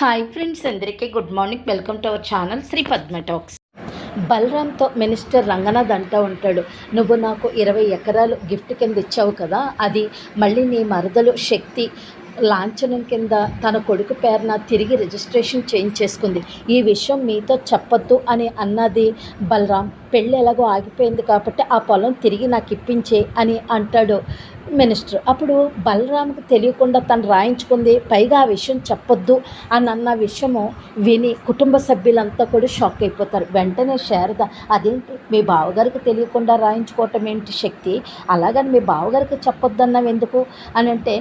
Hi friends అందరికీ good morning. Welcome to our channel Sri Padma talks. బలరామ్తో minister Ranganath అంటూ ఉంటాడు నువ్వు నాకు ఇరవై ఎకరాలు గిఫ్ట్ కింద ఇచ్చావు కదా అది మళ్ళీ నీ మరదలు శక్తి లాంఛనం కింద తన కొడుకు పేరున తిరిగి రిజిస్ట్రేషన్ చేంజ్ చేసుకుంది ఈ విషయం మీతో చెప్పొద్దు అని అన్నది బలరామ్ పెళ్ళి ఎలాగో ఆగిపోయింది కాబట్టి ఆ పొలం తిరిగి నాకు ఇప్పించే అని అంటాడు మినిస్టర్. అప్పుడు బలరాముకు తెలియకుండా తను రాయించుకుంది పైగా ఆ విషయం చెప్పొద్దు అని అన్న విషయము విని కుటుంబ సభ్యులంతా కూడా షాక్ అయిపోతారు. వెంటనే శారద అదేంటి? మీ బావగారికి తెలియకుండా రాయించుకోవటం ఏంటి శక్తి? అలాగని మీ బావగారికి చెప్పొద్దన్నావు ఎందుకు? అని అంటే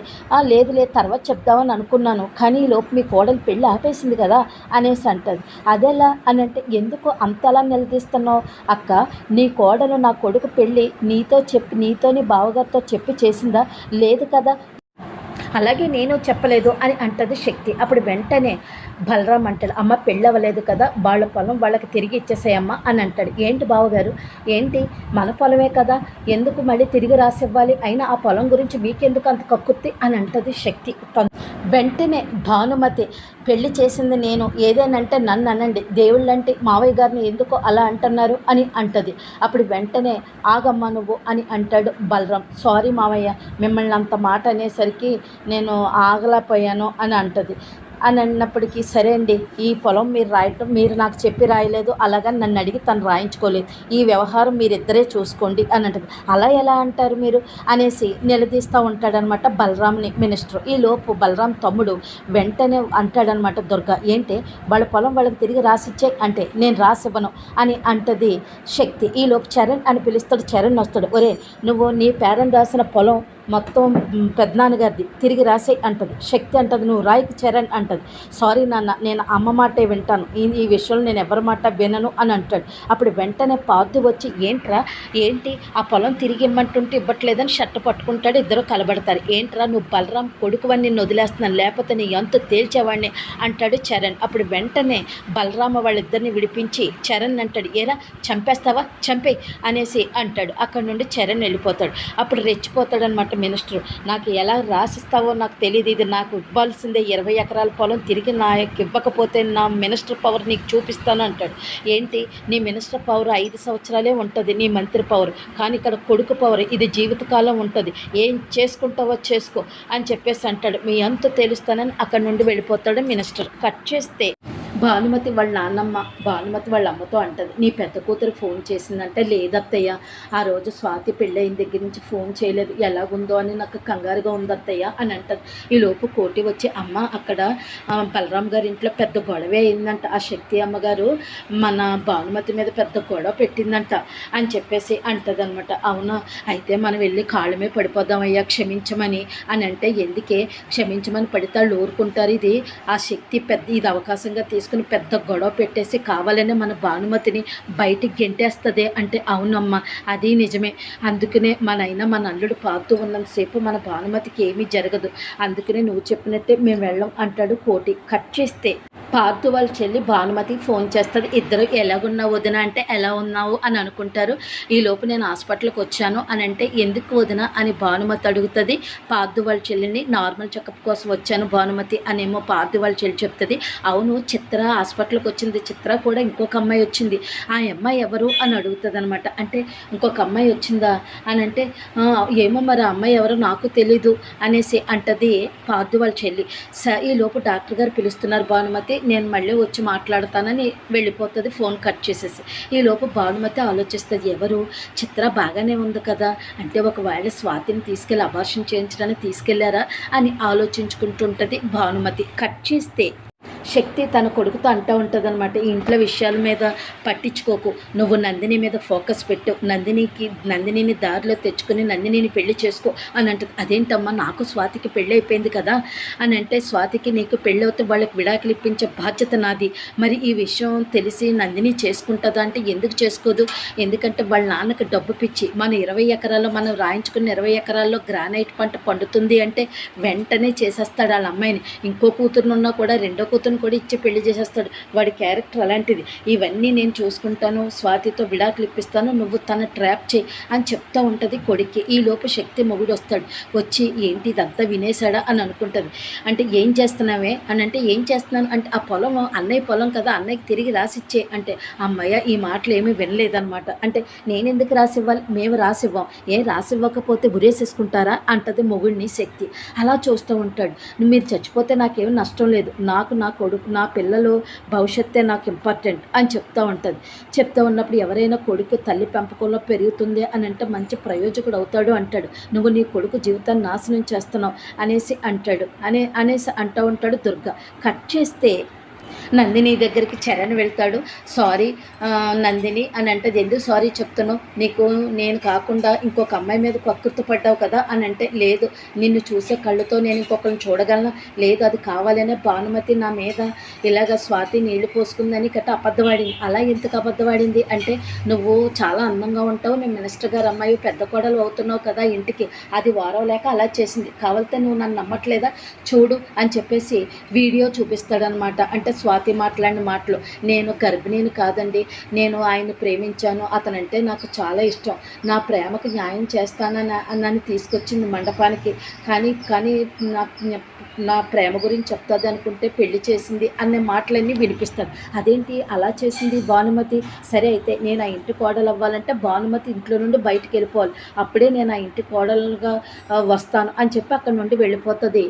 లేదు లేదు తర్వాత చెప్దామని అనుకున్నాను కానీ లోపు మీ కోడలు పెళ్ళి ఆపేసింది కదా అనేసి అంటది. అదేలా? అని అంటే ఎందుకు అంతలా నిలదీస్తున్నావు? అక్క నీ కోడలు నా కొడుకు పెళ్ళి నీతో చెప్పి నీతోని బావగారితో చెప్పి చేసిందా? లేదు కదా. అలాగే నేను చెప్పలేదు అని అంటది శక్తి. అప్పుడు వెంటనే బలరాం అంటాడు అమ్మ పెళ్ళవలేదు కదా వాళ్ళ పొలం వాళ్ళకి తిరిగి ఇచ్చేసాయమ్మ అని అంటాడు. ఏంటి బావగారు? ఏంటి? మన పొలమే కదా ఎందుకు మళ్ళీ తిరిగి రాసివ్వాలి? అయినా ఆ పొలం గురించి మీకెందుకు అంత కక్కుర్తి? అని అంటది శక్తి. వెంటనే భానుమతి పెళ్ళి చేసింది నేను ఏదేనంటే నన్ను అనండి. దేవుళ్ళంటే మావయ్య గారిని ఎందుకో అలా అంటున్నారు అని అంటది. అప్పుడు వెంటనే ఆగమ్మ నువ్వు అని అంటాడు బలరాం. సారీ మావయ్య మిమ్మల్ని అంత మాట అనేసరికి నేను ఆగలేకపోయాను అని అంటది. అని అన్నప్పటికీ సరే అండి ఈ పొలం మీరు రాయటం మీరు నాకు చెప్పి రాయలేదు అలాగని నన్ను అడిగి తను రాయించుకోలేదు. ఈ వ్యవహారం మీరిద్దరే చూసుకోండి అని అంటారు అలా ఎలా అంటారు మీరు? అనేసి నిలదీస్తూ ఉంటాడనమాట బలరాంని మినిస్టర్. ఈ లోపు బలరాం తమ్ముడు వెంటనే అంటాడనమాట దుర్గా ఏంటి వాళ్ళ పొలం వాళ్ళకి తిరిగి రాసిచ్చే అంటే నేను రాసివ్వను అని అంటది శక్తి. ఈ లోపు చరణ్ అని పిలుస్తాడు చరణ్ వస్తాడు. ఒరే నువ్వు నీ పేరెంట్ రాసిన పొలం మొత్తం పెద్దనాన్నగారిది. తిరిగి రాసే అంటది. శక్తి అంటది నువ్వు రాయికి చరణ్ అంటది. సారీ నాన్న నేను అమ్మ మాటే వింటాను. ఈ విషయంలో నేను ఎవరి మాట వినను అని అంటాడు. అప్పుడు వెంటనే పాతి వచ్చి ఏంట్రా? ఏంటి? ఆ పొలం తిరిగి ఇమ్మంటుంటే ఇవ్వట్లేదని షర్ట్ పట్టుకుంటాడు ఇద్దరు కలబడతారు. ఏంట్రా? నువ్వు బలరాం కొడుకువని నిన్ను వదిలేస్తున్నాను లేకపోతే నీ ఎంత తేల్చేవాడిని అంటాడు చరణ్. అప్పుడు వెంటనే బలరామ వాళ్ళిద్దరిని విడిపించి చరణ్ అంటాడు. ఏరా? చంపేస్తావా? చంపే అనేసి అంటాడు. అక్కడ నుండి చరణ్ వెళ్ళిపోతాడు. అప్పుడు రెచ్చిపోతాడు అనమాట మినిస్టర్ నాకు ఎలా రాసిస్తావో నాకు తెలియదు ఇది నాకు ఇవ్వాల్సిందే. ఇరవై ఎకరాల పొలం తిరిగి నాకు ఇవ్వకపోతే నా మినిస్టర్ పవర్ నీకు చూపిస్తాను అంటాడు. ఏంటి? నీ మినిస్టర్ పవర్ ఐదు సంవత్సరాలే ఉంటుంది నీ మంత్రి పవర్. కానీ ఇక్కడ కొడుకు పవర్ ఇది జీవితకాలం ఉంటుంది. ఏం చేసుకుంటావో చేసుకో అని చెప్పేసి అంటాడు. మీ అంత తెలుస్తానని అక్కడ నుండి వెళ్ళిపోతాడు మినిస్టర్. కట్ చేస్తే భానుమతి వాళ్ళ నాన్నమ్మ భానుమతి వాళ్ళ అమ్మతో అంటది. నీ పెద్ద కూతురు ఫోన్ చేసిందంటే లేదత్తయ్య. ఆ రోజు స్వాతి పెళ్ళయిన దగ్గర నుంచి ఫోన్ చేయలేదు. ఎలాగుందో అని నాకు కంగారుగా ఉందత్తయ్య అని అంటది. ఈ లోపు కోటి వచ్చి అమ్మ అక్కడ బలరామ్ బలరాం గారి ఇంట్లో పెద్ద గొడవే అయిందంట. ఆ శక్తి అమ్మగారు మన భానుమతి మీద పెద్ద గొడవ పెట్టిందంట అని చెప్పేసి అంటదనమాట అవునా? అయితే మనం వెళ్ళి కాళ్ళమే పడిపోదామయ్యా క్షమించమని అని అంటే ఎందుకే? క్షమించమని పడితే వాళ్ళు ఊరుకుంటారు ఇది. ఆ శక్తి పెద్ద ఇది అవకాశంగా తీసుకుని పెద్ద గొడవ పెట్టేసి కావాలనే మన భానుమతిని బయటికి గెంటేస్తుంది అంటే అవునమ్మా అది నిజమే. అందుకనే మన అయినా మన అల్లుడు పాతూ ఉన్నంతసేపు మన భానుమతికి ఏమీ జరగదు. అందుకనే నువ్వు చెప్పినట్టే మేము వెళ్ళం అంటాడు కోటి. కట్ చేస్తే పార్థు వాళ్ళ చెల్లి భానుమతికి ఫోన్ చేస్తుంది ఇద్దరు ఎలాగున్నావు వదిన? అంటే ఎలా ఉన్నావు? అని అనుకుంటారు. ఈలోపు నేను హాస్పిటల్కి వచ్చాను అని అంటే ఎందుకు వదిన? అని భానుమతి అడుగుతుంది. పార్థు వాళ్ళ చెల్లిని నార్మల్ చెకప్ కోసం వచ్చాను భానుమతి అనేమో పార్థు వాళ్ళ చెల్లి చెప్తుంది. అవును చిత్ర హాస్పిటల్కి వచ్చింది. చిత్ర కూడా ఇంకొక అమ్మాయి వచ్చింది. ఆ అమ్మాయి ఎవరు? అని అడుగుతుంది అనమాట అంటే ఇంకొక అమ్మాయి వచ్చిందా? అని అంటే ఏమో మరి ఆ అమ్మాయి ఎవరో నాకు తెలీదు అనేసి అంటది పార్థు వాళ్ళ చెల్లి. స ఈ లోపు డాక్టర్ గారు పిలుస్తున్నారు భానుమతి. నేను మళ్ళీ వచ్చి మాట్లాడతానని వెళ్ళిపోతుంది ఫోన్ కట్ చేసేసి. ఈ లోపు భానుమతి ఆలోచిస్తుంది ఎవరు? చిత్ర బాగానే ఉంది కదా అంటే ఒకవేళ స్వాతిని తీసుకెళ్ళి అబార్షన్ చేయించడానికి తీసుకెళ్ళారా అని ఆలోచించుకుంటుంటుంది భానుమతి. కట్ చేస్తే శక్తి తన కొడుకుతో అంటూ ఉంటుంది అనమాట ఇంట్లో విషయాల మీద పట్టించుకోకు. నువ్వు నందిని మీద ఫోకస్ పెట్టు. నందినికి నందినిని దారిలో తెచ్చుకుని నందినిని పెళ్ళి చేసుకో అని అంటుంది. అదేంటమ్మా నాకు స్వాతికి పెళ్ళి అయిపోయింది కదా అని అంటే స్వాతికి నీకు పెళ్ళి అవుతే వాళ్ళకి విడాకులు ఇప్పించే బాధ్యత నాది. మరి ఈ విషయం తెలిసి నందిని చేసుకుంటుందా అంటే ఎందుకు చేసుకోదు? ఎందుకంటే వాళ్ళ నాన్నకి డబ్బు పిచ్చి. మన ఇరవై ఎకరాల్లో మనం రాయించుకున్న ఇరవై ఎకరాల్లో గ్రానైట్ పంట పండుతుంది అంటే వెంటనే చేసేస్తాడు వాళ్ళ అమ్మాయిని. ఇంకో కూతురునున్నా కూడా రెండో కూతురు కూడా ఇచ్చి పెళ్ళి చేసేస్తాడు. వాడి క్యారెక్టర్ అలాంటిది. ఇవన్నీ నేను చూసుకుంటాను స్వాతితో విడాకులు ఇప్పిస్తాను నువ్వు తన ట్రాప్ చేయి అని చెప్తా ఉంటుంది కొడుక్కి. ఈ శక్తి మొగుడు వస్తాడు. వచ్చి ఏంటి ఇదంతా వినేశాడా అని అనుకుంటుంది. అంటే ఏం చేస్తున్నావే? అని అంటే ఏం చేస్తున్నాను? అంటే ఆ పొలం అన్నయ్య పొలం కదా అన్నయ్యకి తిరిగి రాసిచ్చే. అంటే అమ్మయ్య ఈ మాటలు ఏమీ వినలేదన్నమాట. అంటే నేను ఎందుకు రాసివ్వాలి మేము రాసివ్వం ఏ రాసివ్వకపోతే ఉరేసేసుకుంటారా? అంటది మొగుడిని శక్తి. అలా చూస్తూ ఉంటాడు. మీరు చచ్చిపోతే నాకేం నష్టం లేదు. నాకు నా కొడుకు నా పిల్లలు భవిష్యత్తే నాకు ఇంపార్టెంట్ అని చెప్తూ ఉంటుంది. చెప్తూ ఉన్నప్పుడు ఎవరైనా కొడుకు తల్లి పెంపకంలో పెరుగుతుంది అని అంటే మంచి ప్రయోజకుడు అవుతాడు అంటాడు. నువ్వు నీ కొడుకు జీవితాన్ని నాశనం చేస్తున్నావు అనేసి అంటాడు. అనే అనేసి అంటూ ఉంటాడు దుర్గ. కట్ చేస్తే నందిని దగ్గరికి చరణ్ వెళ్తాడు. సారీ నందిని అని అంటే ఎందుకు సారీ చెప్తున్నావు? నీకు నేను కాకుండా ఇంకొక అమ్మాయి మీద కక్కుర్తి పడ్డావు కదా అని అంటే లేదు నిన్ను చూసే కళ్ళతో నేను ఇంకొకరిని చూడగలను. లేదు అది కావాలనే భానుమతి నా మీద ఇలాగ స్వాతి నీళ్ళు పోసుకుందని గట్ట అబద్ధవాడింది. అలా ఎందుకు అబద్ధవాడింది? అంటే నువ్వు చాలా అందంగా ఉంటావు. నేను మినిస్టర్ గారు అమ్మాయి పెద్ద కోడలు అవుతున్నావు కదా ఇంటికి. అది వారం లేక అలా చేసింది. కావాలితే నువ్వు నన్ను నమ్మట్లేదా? చూడు అని చెప్పేసి వీడియో చూపిస్తాడనమాట. అంటే స్వాతి మాట్లాడిన మాటలు నేను గర్భిణీని కాదండి నేను ఆయన్ని ప్రేమించాను అతనంటే నాకు చాలా ఇష్టం నా ప్రేమకు న్యాయం చేస్తానని నన్ను తీసుకొచ్చింది మండపానికి. కానీ కానీ నాకు నా ప్రేమ గురించి చెప్తుంది అనుకుంటే పెళ్ళి చేసింది అనే మాటలన్నీ వినిపిస్తారు అదేంటి? అలా చేసింది భానుమతి? సరే అయితే నేను ఆ ఇంటి కోడలు అవ్వాలంటే భానుమతి ఇంట్లో నుండి బయటికి వెళ్ళిపోవాలి. అప్పుడే నేను ఆ ఇంటి కోడలుగా వస్తాను అని చెప్పి అక్కడ నుండి వెళ్ళిపోతుంది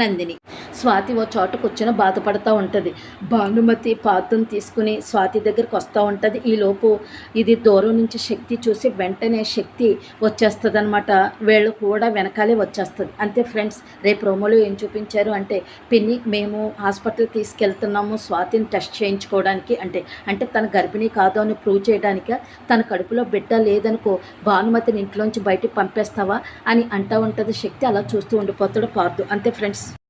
నందిని. స్వాతి ఓ చోట కూర్చొని బాధపడుతూ ఉంటుంది. భానుమతి పాత్రను తీసుకుని స్వాతి దగ్గరికి వస్తూ ఉంటుంది. ఈలోపు ఇది దూరం నుంచి శక్తి చూసి వెంటనే శక్తి వచ్చేస్తుంది అనమాట వీళ్ళు కూడా వెనకాలే వచ్చేస్తుంది. అంతే ఫ్రెండ్స్ రేపు రోమోలో ఏం చూపించారు అంటే పిన్ని మేము హాస్పిటల్ తీసుకెళ్తున్నాము స్వాతిని టెస్ట్ చేయించుకోవడానికి అంటే అంటే తన గర్భిణీ కాదు అని ప్రూవ్ చేయడానికి? తన కడుపులో బిడ్డ లేదనుకో భానుమతిని ఇంట్లోంచి బయటికి పంపేస్తావా? అని అంటూ ఉంటుంది శక్తి. అలా చూస్తూ ఉండిపోతాడు పార్దు అంతే ఫ్రెండ్స్.